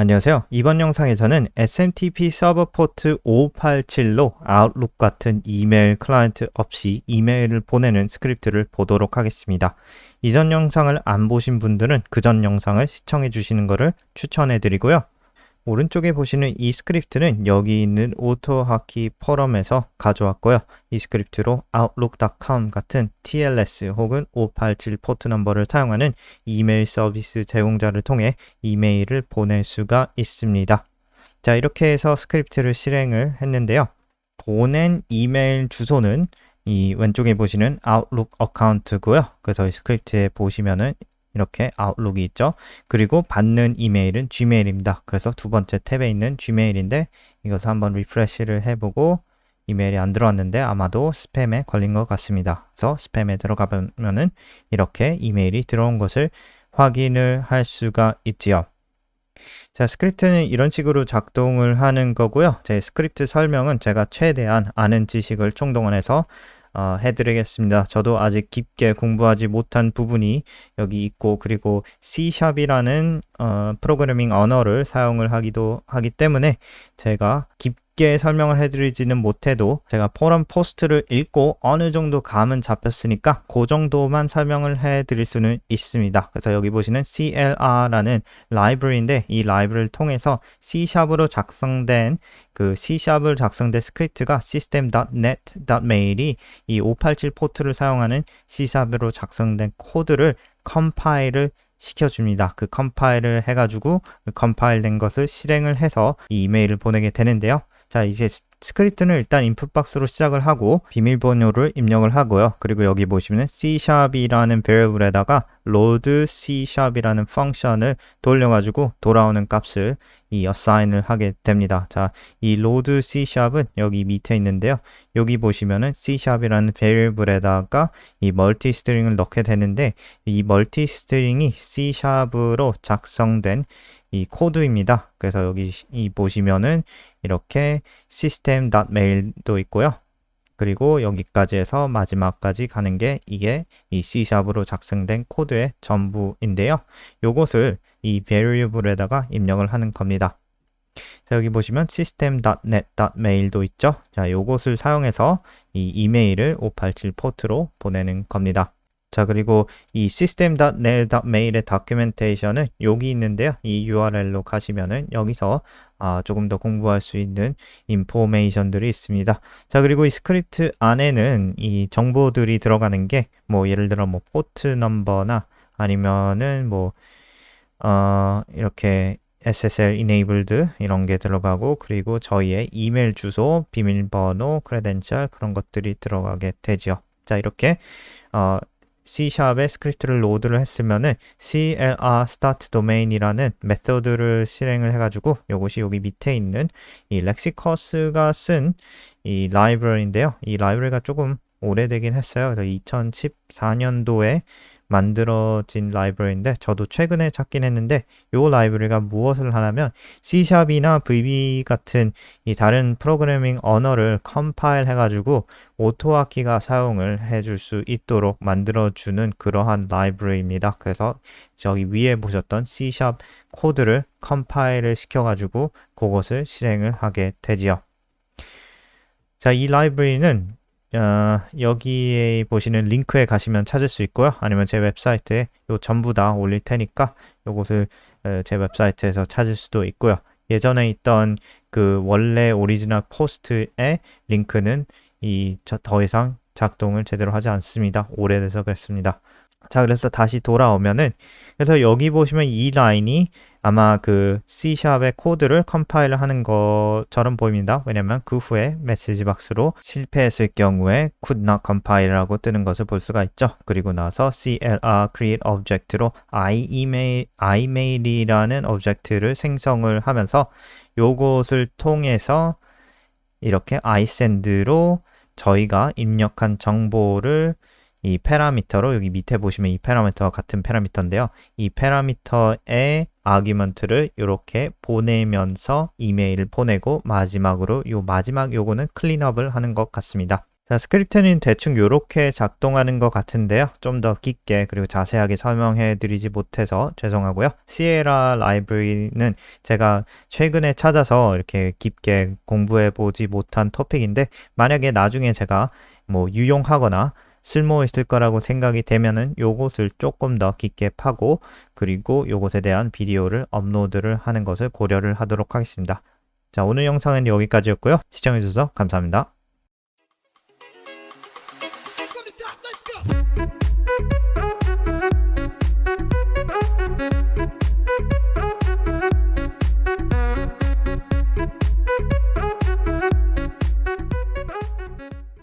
안녕하세요. 이번 영상에서는 SMTP 서버 포트 587로 아웃룩 같은 이메일 클라이언트 없이 이메일을 보내는 스크립트를 보도록 하겠습니다. 이전 영상을 안 보신 분들은 그 전 영상을 시청해 주시는 것을 추천해 드리고요. 오른쪽에 보시는 이 스크립트는 여기 있는 오토하키 포럼에서 가져왔고요. 이 스크립트로 outlook.com 같은 TLS 혹은 587 포트 넘버를 사용하는 이메일 서비스 제공자를 통해 이메일을 보낼 수가 있습니다. 자, 이렇게 해서 스크립트를 실행을 했는데요. 보낸 이메일 주소는 이 왼쪽에 보시는 Outlook 어카운트고요. 그래서 이 스크립트에 보시면은 이렇게 아웃룩이 있죠. 그리고 받는 이메일은 Gmail입니다. 그래서 두 번째 탭에 있는 Gmail인데 이것을 한번 리프레시를 해보고 이메일이 안 들어왔는데 아마도 스팸에 걸린 것 같습니다. 그래서 스팸에 들어가 보면은 이렇게 이메일이 들어온 것을 확인을 할 수가 있지요. 자, 스크립트는 이런 식으로 작동을 하는 거고요. 제 스크립트 설명은 제가 최대한 아는 지식을 총동원해서 어, 해드리겠습니다. 저도 아직 깊게 공부하지 못한 부분이 여기 있고 그리고 C#이라는 어, 프로그래밍 언어를 사용을 하기도 하기 때문에 제가 깊게 설명을 해드리지는 못해도 제가 포럼 포스트를 읽고 어느 정도 감은 잡혔으니까 그 정도만 설명을 해드릴 수는 있습니다. 그래서 여기 보시는 CLR라는 라이브러리인데 이 라이브러리를 통해서 C#으로 작성된 그 C#을 작성된 스크립트가 system.net.mail이 이 587 포트를 사용하는 C#으로 작성된 코드를 컴파일을 시켜줍니다. 그 컴파일을 해가지고 그 컴파일된 것을 실행을 해서 이 이메일을 보내게 되는데요. 자, 이제 스크립트는 일단 인풋 박스로 시작을 하고 비밀번호를 입력을 하고요. 그리고 여기 보시면 C#이라는 베리어블에다가 load C#이라는 펑션을 돌려가지고 돌아오는 값을 이 assign을 하게 됩니다. 자, 이 load C#은 여기 밑에 있는데요. 여기 보시면은 C#이라는 베리어블에다가 이 멀티 스트링을 넣게 되는데 이 멀티 스트링이 C#으로 작성된 이 코드입니다. 그래서 여기 이 보시면은 이렇게 system.mail도 있고요. 그리고 여기까지 해서 마지막까지 가는 게 이게 이 C샵으로 작성된 코드의 전부인데요. 요것을 이 variable에다가 입력을 하는 겁니다. 자, 여기 보시면 system.net.mail도 있죠. 자, 요것을 사용해서 이 이메일을 587 포트로 보내는 겁니다. 자, 그리고 이 system.net.mail의 다큐멘테이션은 여기 있는데요. 이 URL로 가시면은 여기서 아, 조금 더 공부할 수 있는 인포메이션들이 있습니다. 자, 그리고 이 스크립트 안에는 이 정보들이 들어가는 게 뭐 예를 들어 뭐 포트 넘버나 아니면은 뭐 어, 이렇게 SSL enabled 이런 게 들어가고 그리고 저희의 이메일 주소, 비밀번호, 크레덴셜 그런 것들이 들어가게 되죠. 자, 이렇게 어 C#에 스크립트를 로드를 했으면은 CLR start domain이라는 메소드를 실행을 해가지고 이것이 여기 밑에 있는 이 렉시커스가 쓴 이 라이브러리인데요. 이 라이브러리가 조금 오래되긴 했어요. 2014년도에 만들어진 라이브러리인데 저도 최근에 찾긴 했는데 이 라이브러리가 무엇을 하냐면 C샵이나 VB 같은 이 다른 프로그래밍 언어를 컴파일 해가지고 오토하키가 사용을 해줄 수 있도록 만들어주는 그러한 라이브러리입니다. 그래서 저기 위에 보셨던 C샵 코드를 컴파일을 시켜가지고 그것을 실행을 하게 되지요. 자, 이 라이브러리는 어, 여기에 보시는 링크에 가시면 찾을 수 있고요. 아니면 제 웹사이트에 요 전부 다 올릴 테니까 요것을 어, 제 웹사이트에서 찾을 수도 있고요. 예전에 있던 그 원래 오리지널 포스트의 링크는 이 더 이상 작동을 제대로 하지 않습니다. 오래돼서 그렇습니다. 자, 그래서 다시 돌아오면은 그래서 여기 보시면 이 라인이 아마 그 C샵의 코드를 컴파일을 하는 것처럼 보입니다. 왜냐면 그 후에 메시지 박스로 실패했을 경우에 could not compile라고 뜨는 것을 볼 수가 있죠. 그리고 나서 CLR create object로 iemail, imail이라는 오브젝트를 생성을 하면서 요것을 통해서 이렇게 iSend로 저희가 입력한 정보를 이 파라미터로 여기 밑에 보시면 이 파라미터와 같은 파라미터인데요. 이 파라미터의 아규먼트를 이렇게 보내면서 이메일을 보내고 마지막으로 요 마지막 요거는 클린업을 하는 것 같습니다. 자, 스크립트는 대충 이렇게 작동하는 것 같은데요. 좀 더 깊게 그리고 자세하게 설명해 드리지 못해서 죄송하고요. Sierra 라이브러리는 제가 최근에 찾아서 이렇게 깊게 공부해 보지 못한 토픽인데 만약에 나중에 제가 뭐 유용하거나 쓸모 있을 거라고 생각이 되면은 요것을 조금 더 깊게 파고 그리고 요것에 대한 비디오를 업로드를 하는 것을 고려를 하도록 하겠습니다. 자, 오늘 영상은 여기까지였고요. 시청해 주셔서 감사합니다.